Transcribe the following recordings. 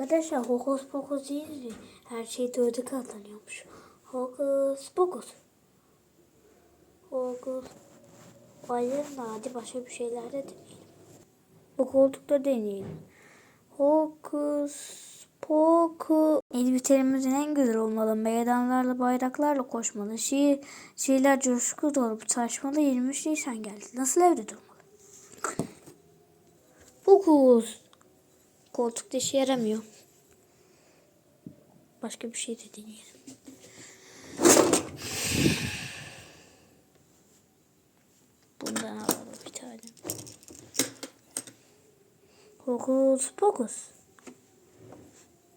Arkadaşlar hokus pokus değil? Her şey dörde katlanıyormuş. Hokus pokus. Hokus. Hayır hadi başka bir şeyler de deneyelim. Bu koltukta deneyelim. Hokus pokus. Elbiselerimizin en güzel olmalı. Meydanlarla bayraklarla koşmalı. Şiir, şiirler coşku dolu taşmalı. 23 Nisan geldi. Nasıl evde durmalı? Hokus. Koltukta işe yaramıyor. Başka bir şey de deneyelim. Bundan alalım bir tane. Hokus pokus.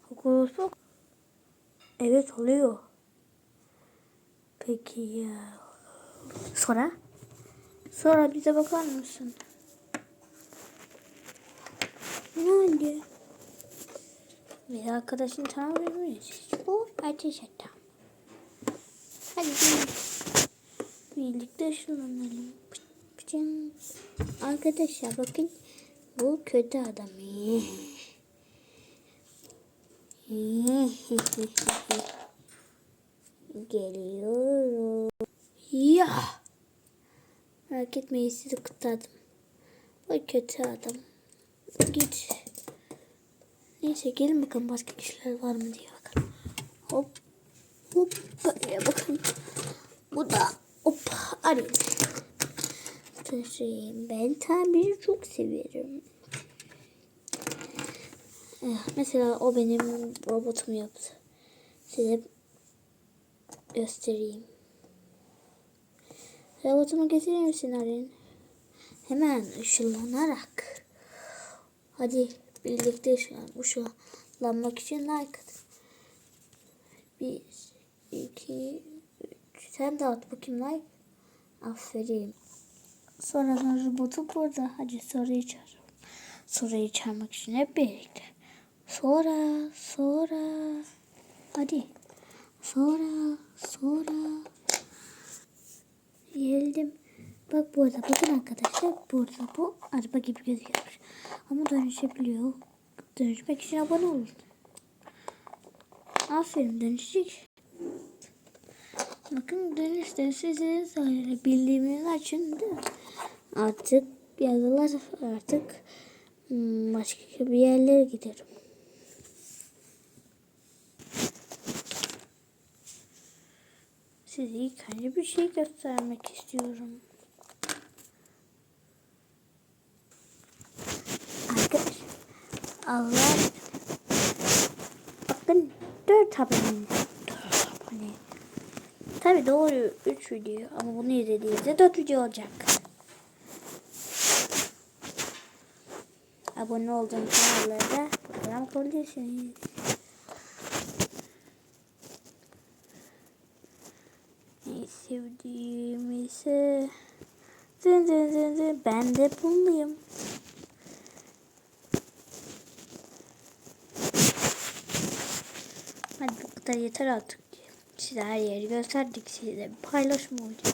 Hokus pokus. Evet oluyor. Peki ya. Sonra? Sonra bize bakar mısın? Ne oldu? Bir arkadaşın tanımıyor muyuz? Bu ateş adam. Hadi. Birlikte ışınlanalım. Pıçın. Arkadaşlar bakın. Bu kötü adam. Geliyorum. Ya. Merak etmeyin sizi kutladım. Bu kötü adam. Git. Neyse gelin bakalım başka kişiler var mı diye bakalım. Hop. Hop. Böyle bakın. Bu da hop. Arayın. Taşıyayım. Ben tabiri çok severim. Eh, Mesela o benim robotumu yaptı. Size göstereyim. Robotumu getirir misin Arin? Hemen ışınlanarak. Hadi birlikte ışınlan. Işınlanmak için like at. Bir, iki, üç. Sen de at bakayım like. Aferin. Sonra robotu burada. Hadi soruyu çağır. Soruyu çağırmak için hep birlikte. Sonra, sonra. Hadi. Sonra, sonra. Geldim. Bak burada bakın arkadaşlar burada bu araba gibi gözüküyor. Ama dönüşebiliyor. Dönüşmek için abone olun. Aferin dönüşecek. Bakın dönüşte size söyle bildiğimiz açın değil mi? Artık yazılar artık hmm, başka bir yerlere giderim. Size ilk önce bir şey göstermek istiyorum. Arkadaşlar Allah bakın 4 abone. 4 abone. Tabi doğru 3 video ama bunu izlediğinizde 4 video olacak. Abone olduğum kanallarda program koyabilirsiniz. En sevdiğim ise dın dın dın dın. ben de bunluyum. Hadi bu kadar yeter artık. Size her yeri gösterdik. Size bir paylaşım olacak.